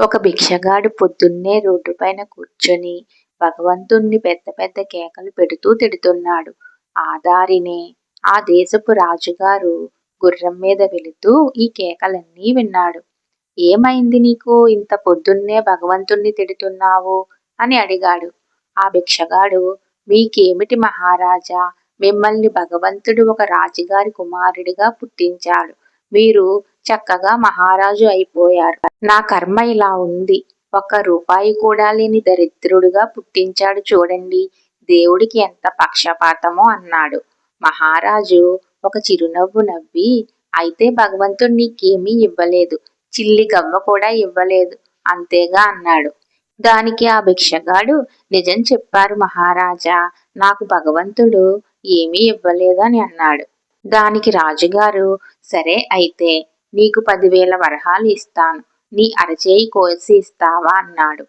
ఒక భిక్షగాడు పొద్దున్నే రోడ్డు పైన కూర్చొని భగవంతుణ్ణి పెద్ద పెద్ద కేకలు పెడుతూ తిడుతున్నాడు. ఆ దారినే ఆ దేశపు రాజుగారు గుర్రం మీద వెళుతూ ఈ కేకలన్నీ విన్నాడు. ఏమైంది నీకు ఇంత పొద్దున్నే భగవంతుణ్ణి తిడుతున్నావు? అని అడిగాడు. ఆ భిక్షగాడు మీకేమిటి మహారాజా మిమ్మల్ని భగవంతుడు ఒక రాజుగారి కుమారుడిగా పుట్టించాడు. వీరు చక్కగా మహారాజు అయిపోయారు. నా కర్మ ఇలా ఉంది. ఒక్క రూపాయి కూడా లేని దరిద్రుడుగా పుట్టించాడు చూడండి. దేవుడికి ఎంత పక్షపాతమో అన్నాడు. మహారాజు ఒక చిరునవ్వు నవ్వి అయితే భగవంతుడు నీకేమీ ఇవ్వలేదు. చిల్లి గవ్వ కూడా ఇవ్వలేదు. అంతేగా అన్నాడు. దానికి ఆ భిక్షగాడు నిజం చెప్పారు మహారాజా నాకు భగవంతుడు ఏమీ ఇవ్వలేదని అన్నాడు. దానికి రాజుగారు సరే అయితే నీకు పదివేల వరహాలు ఇస్తాను. నీ అరచేయి కోసి ఇస్తావా అన్నాడు.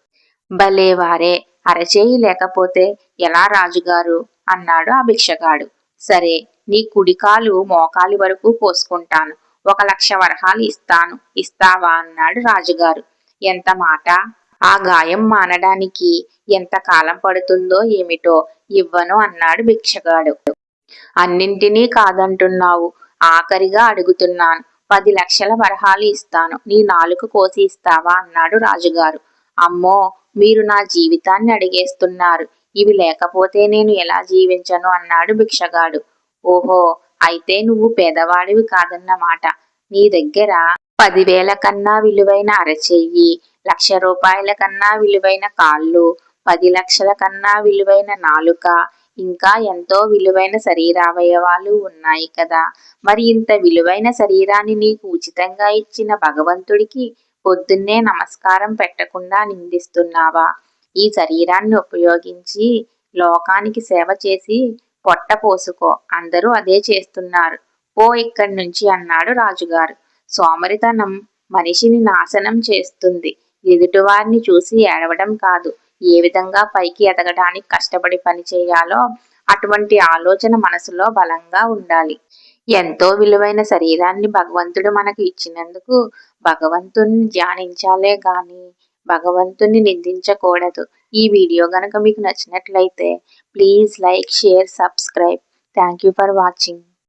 భలేవారే అరచేయి లేకపోతే ఎలా రాజుగారు అన్నాడు ఆ భిక్షగాడు. సరే నీ కుడికాలు మోకాలి వరకు కోసుకుంటాను. ఒక లక్ష వరహాలు ఇస్తాను ఇస్తావా అన్నాడు రాజుగారు. ఎంత మాట ఆ గాయం మానడానికి ఎంత కాలం పడుతుందో ఏమిటో ఇవ్వను అన్నాడు భిక్షగాడు. అన్నింటినీ కాదంటున్నావు ఆఖరిగా అడుగుతున్నాను పది లక్షల వరహాలు ఇస్తాను నీ నాలుక కోసి ఇస్తావా అన్నాడు రాజుగారు. అమ్మో మీరు నా జీవితాన్ని అడిగేస్తున్నారు. ఇవి లేకపోతే నేను ఎలా జీవించను అన్నాడు భిక్షగాడు. ఓహో అయితే నువ్వు పేదవాడివి కాదన్నమాట. నీ దగ్గర పదివేల కన్నా విలువైన అరచెయ్యి, లక్ష రూపాయల కన్నా విలువైన కాళ్ళు, పది లక్షల కన్నా విలువైన నాలుక, ఇంకా ఎంతో విలువైన శరీరావయవాలు ఉన్నాయి కదా. మరి ఇంత విలువైన శరీరాన్ని నీకు ఉచితంగా ఇచ్చిన భగవంతుడికి పొద్దున్నే నమస్కారం పెట్టకుండా నిందిస్తున్నావా? ఈ శరీరాన్ని ఉపయోగించి లోకానికి సేవ చేసి పొట్ట పోసుకో. అందరూ అదే చేస్తున్నారు. పో ఇక్కడి నుంచి అన్నాడు రాజుగారు. సోమరితనం మనిషిని నాశనం చేస్తుంది. ఎదుటివారిని చూసి ఏడవడం కాదు. ఏ విధంగా పైకి ఎదగడానికి కష్టపడి పని చేయాలో అటువంటి ఆలోచన మనసులో బలంగా ఉండాలి. ఎంతో విలువైన శరీరాన్ని భగవంతుడు మనకు ఇచ్చినందుకు భగవంతుణ్ణి ధ్యానించాలే గాని భగవంతుణ్ణి నిందించకూడదు. ఈ వీడియో గనక మీకు నచ్చినట్లయితే please like share subscribe. Thank you for watching.